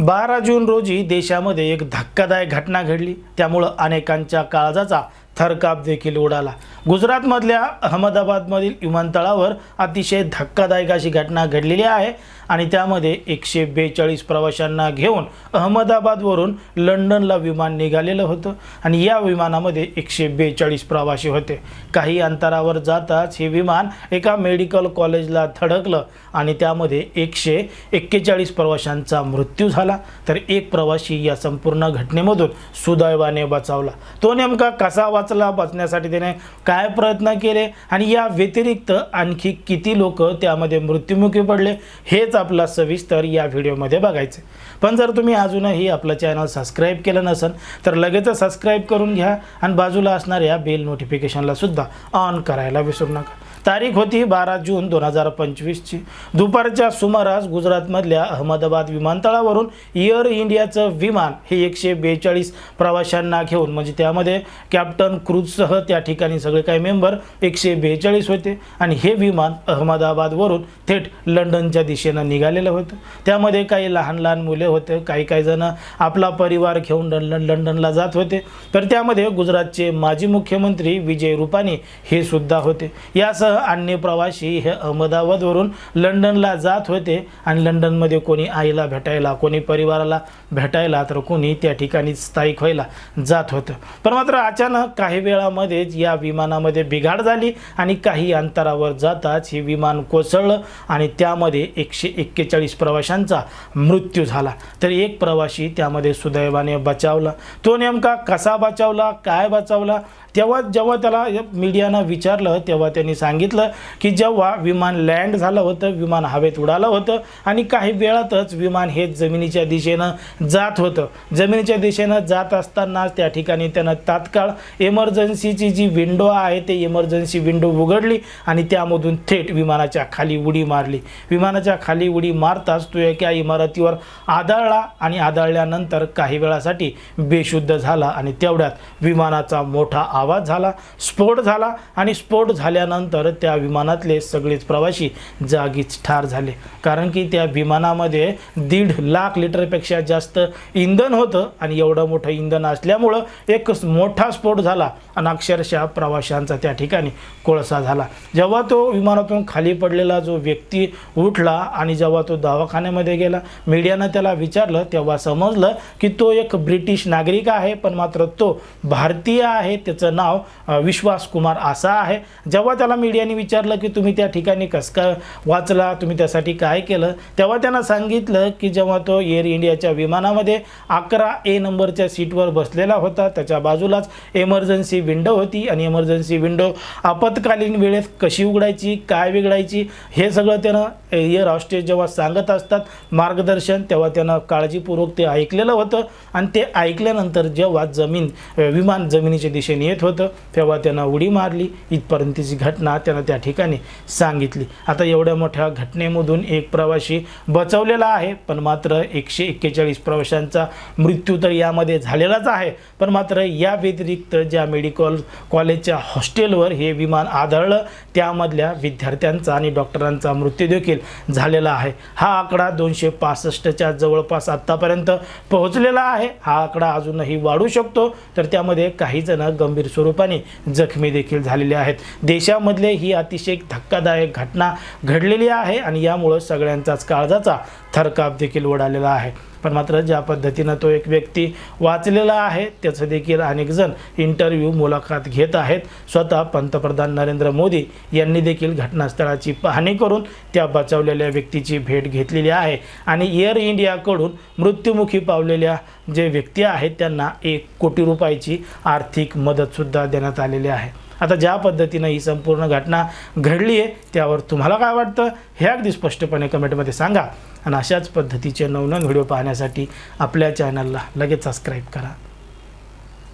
बारा जून रोजी देशामध्ये एक धक्कादायक घटना घडली. त्यामुळं अनेकांच्या काळजाचा थरकाप देखील उडाला. गुजरातमधल्या अहमदाबादमधील विमानतळावर अतिशय धक्कादायक अशी घटना घडलेली आहे आणि त्यामध्ये एकशे बेचाळीस प्रवाशांना घेऊन अहमदाबादवरून लंडनला विमान निघालेलं होतं आणि या विमानामध्ये एकशे बेचाळीस प्रवासी होते. काही अंतरावर जाताच हे विमान एका मेडिकल कॉलेजला धडकलं आणि त्यामध्ये एकशे एक्केचाळीस प्रवाशांचा मृत्यू झाला. तर एक प्रवासी या संपूर्ण घटनेमधून सुदैवाने बचावला. तो नेमका कसा वाचला बचण्यासाठी त्याने काय प्रयत्न केले? आणि या व्यतिरिक्त आणखी किती लोक त्यामध्ये मृत्युमुखी पडले? हेच आपला सविस्तर या व्हिडिओमध्ये बघायचे पण जर तुम्ही अजूनही आपलं चॅनल सबस्क्राईब केलं नसेल तर लगेचच सबस्क्राईब करून घ्या. आणि बाजूला असणाऱ्या बेल नोटिफिकेशनला सुद्धा ऑन करायला विसरू नका. तारीख होती बारा जून दोन हजार पंचवीसची. दुपारच्या सुमारास गुजरातमधल्या अहमदाबाद विमानतळावरून एअर इंडियाचं विमान हे एकशे बेचाळीस प्रवाशांना घेऊन म्हणजे त्यामध्ये कॅप्टन क्रूजसह त्या ठिकाणी सगळे काही मेंबर एकशे बेचाळीस होते. आणि हे विमान अहमदाबादवरून थेट लंडनच्या दिशेनं निघालेलं होतं. त्यामध्ये काही लहान लहान मुले होते काही काही जण आपला परिवार घेऊन लंडन लंडनला जात होते. तर त्यामध्ये गुजरातचे माजी मुख्यमंत्री विजय रुपानी हे सुद्धा होते. यासह अन्य प्रवासी हे अहमदाबादवरून लंडनला जात होते आणि लंडनमध्ये कोणी आईला भेटायला कोणी परिवाराला भेटायला तर कोणी त्या ठिकाणी स्थायिक व्हायला जात होतं. पण मात्र अचानक काही वेळामध्येच या विमानामध्ये बिघाड झाली आणि काही अंतरावर जाताच हे विमान कोसळलं आणि त्यामध्ये एकशे एक्केचाळीस प्रवाशांचा मृत्यू झाला. तर एक प्रवासी त्यामध्ये सुदैवाने बचावला. तो नेमका कसा बचावला काय बचावला? तेव्हा जेव्हा त्याला मीडियानं विचारलं तेव्हा त्यांनी सांगितलं की जेव्हा विमान लँड झालं होतं विमान हवेत उडालं होतं आणि काही वेळातच विमान हे जमिनीच्या दिशेनं जात होतं. जमिनीच्या दिशेनं जात असतानाच त्या ठिकाणी त्यानं तात्काळ इमर्जन्सीची जी विंडो आहे ते इमर्जन्सी विंडो उघडली आणि त्यामधून थेट विमानाच्या खाली उडी मारली. विमानाच्या खाली उडी मारताच तो एका इमारतीवर आदळला आणि आदळल्यानंतर काही वेळासाठी बेशुद्ध झाला आणि तेवढ्यात विमानाचा मोठा आवाज झाला स्फोट झाला आणि स्फोट झाल्यानंतर त्या विमानातले सगळेच प्रवासी जागीच ठार झाले. कारण की त्या विमानामध्ये दीड लाख लिटरपेक्षा जास्त इंधन होतं आणि एवढं मोठं इंधन असल्यामुळं एक मोठा स्फोट झाला आणि अक्षरशः प्रवाशांचा त्या ठिकाणी कोळसा झाला. जेव्हा तो विमानातून खाली पडलेला जो व्यक्ती उठला आणि जेव्हा तो दवाखान्यामध्ये गेला मीडियानं त्याला विचारलं तेव्हा समजलं की तो एक ब्रिटिश नागरिक आहे पण मात्र तो भारतीय आहे. त्याचं नाव विश्वास कुमार असा आहे. जेव्हा त्याला मीडिया यांनी विचारलं की तुम्ही त्या ठिकाणी कसं का वाचला? तुम्ही त्यासाठी काय केलं? तेव्हा त्यांना सांगितलं की जेव्हा तो एअर इंडियाच्या विमानामध्ये अकरा ए नंबरच्या सीटवर बसलेला होता त्याच्या बाजूलाच एमर्जन्सी विंडो होती आणि एमर्जन्सी विंडो आपत्कालीन वेळेत कशी उघडायची काय बिघडायची हे सगळं त्यानं एअर हॉस्टेज जेव्हा सांगत असतात मार्गदर्शन तेव्हा त्यानं काळजीपूर्वक ते ऐकलेलं होतं आणि ते ऐकल्यानंतर जेव्हा जमीन विमान जमिनीच्या दिशेने येत होतं तेव्हा त्यानं उडी मारली. इथपर्यंतची घटना त्यानं त्या ठिकाणी सांगितली. आता एवढ्या मोठ्या घटनेमधून एक प्रवासी बचवलेला आहे पण मात्र एकशे एक्केचाळीस प्रवाशांचा मृत्यू तर यामध्ये झालेलाच आहे. पण मात्र या व्यतिरिक्त ज्या मेडिकल कॉलेजच्या हॉस्टेलवर हे विमान आदळलं त्यामधल्या विद्यार्थ्यांचा आणि डॉक्टरांचा मृत्यू देखील झालेला आहे. हा आकडा दोनशे पासष्टच्या जवळपास आत्तापर्यंत पोहोचलेला आहे. हा आकडा अजूनही वाढू शकतो तर त्यामध्ये काही जण गंभीर स्वरूपाने जखमी देखील झालेले आहेत. देशामधले ही अतिशय धक्कादायक घटना घडलेली आहे आणि यामुळं सगळ्यांचाच काळजाचा थरकाप देखील उडालेला आहे. पण मात्र ज्या पद्धतीनं तो एक व्यक्ती वाचलेला आहे त्याचं देखील अनेक जण इंटरव्ह्यू मुलाखत घेत आहेत. स्वतः पंतप्रधान नरेंद्र मोदी यांनी देखील घटनास्थळाची पाहणी करून त्या बचावलेल्या व्यक्तीची भेट घेतलेली आहे. आणि एअर इंडियाकडून मृत्युमुखी पावलेल्या जे व्यक्ती आहेत त्यांना एक कोटी रुपयाची आर्थिक मदतसुद्धा देण्यात आलेली आहे. आता ज्या पद्धतीनं ही संपूर्ण घटना घडली आहे त्यावर तुम्हाला काय वाटतं? हे अगदी स्पष्टपणे कमेंटमध्ये सांगा. आणि अशाच पद्धतीचे नवनवीन व्हिडिओ पाहण्यासाठी आपल्या चॅनलला लगेच सबस्क्राईब करा.